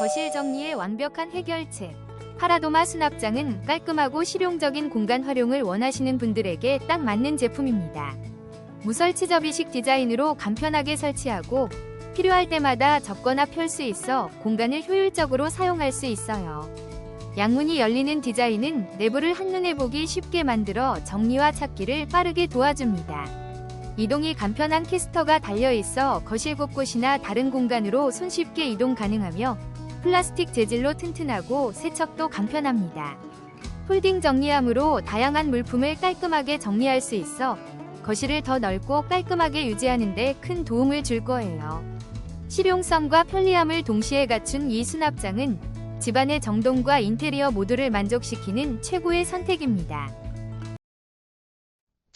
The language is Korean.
거실 정리의 완벽한 해결책. 파라도마 수납장은 깔끔하고 실용적인 공간 활용을 원하시는 분들에게 딱 맞는 제품입니다. 무설치 접이식 디자인으로 간편하게 설치하고 필요할 때마다 접거나 펼 수 있어 공간을 효율적으로 사용할 수 있어요. 양문이 열리는 디자인은 내부를 한눈에 보기 쉽게 만들어 정리와 찾기를 빠르게 도와줍니다. 이동이 간편한 캐스터가 달려 있어 거실 곳곳이나 다른 공간으로 손쉽게 이동 가능하며 플라스틱 재질로 튼튼하고 세척도 간편합니다. 폴딩 정리함으로 다양한 물품을 깔끔하게 정리할 수 있어 거실을 더 넓고 깔끔하게 유지하는 데 큰 도움을 줄 거예요. 실용성과 편리함을 동시에 갖춘 이 수납장은 집안의 정돈과 인테리어 모두를 만족시키는 최고의 선택입니다.